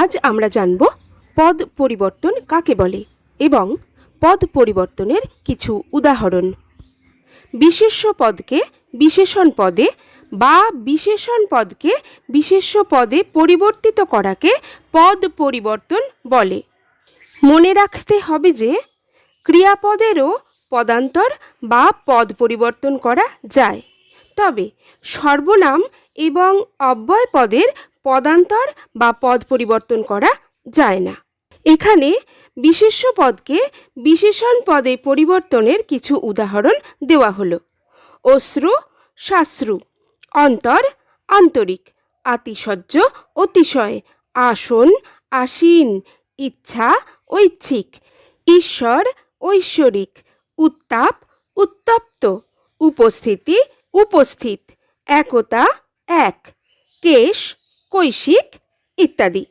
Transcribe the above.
আজ আমরা জানব পদ পরিবর্তন কাকে বলে এবং পদ পরিবর্তনের কিছু উদাহরণ। বিশেষ্য পদকে বিশেষণ পদে বা বিশেষণ পদকে বিশেষ্য পদে পরিবর্তিত করাকে পদ পরিবর্তন বলে। মনে রাখতে হবে যে ক্রিয়াপদেরও পদান্তর বা পদ পরিবর্তন করা যায়। তবে সর্বনাম এবং অব্যয় পদের পদান্তর বা পদ পরিবর্তন করা যায় না। এখানে বিশেষ্য পদকে বিশেষণ পদে পরিবর্তনের কিছু উদাহরণ দেওয়া হলো। অশ্রু, শাশ্রু, অন্তর, আন্তরিক, আতিশয্য, অতিশয়, আসন, আসীন, ইচ্ছা, ঐচ্ছিক, ঈশ্বর, ঐশ্বরিক, উত্তাপ, উত্তপ্ত, উপস্থিতি, উপস্থিত, একতা, এক, কেশ কৈশিক ইত্যাদি।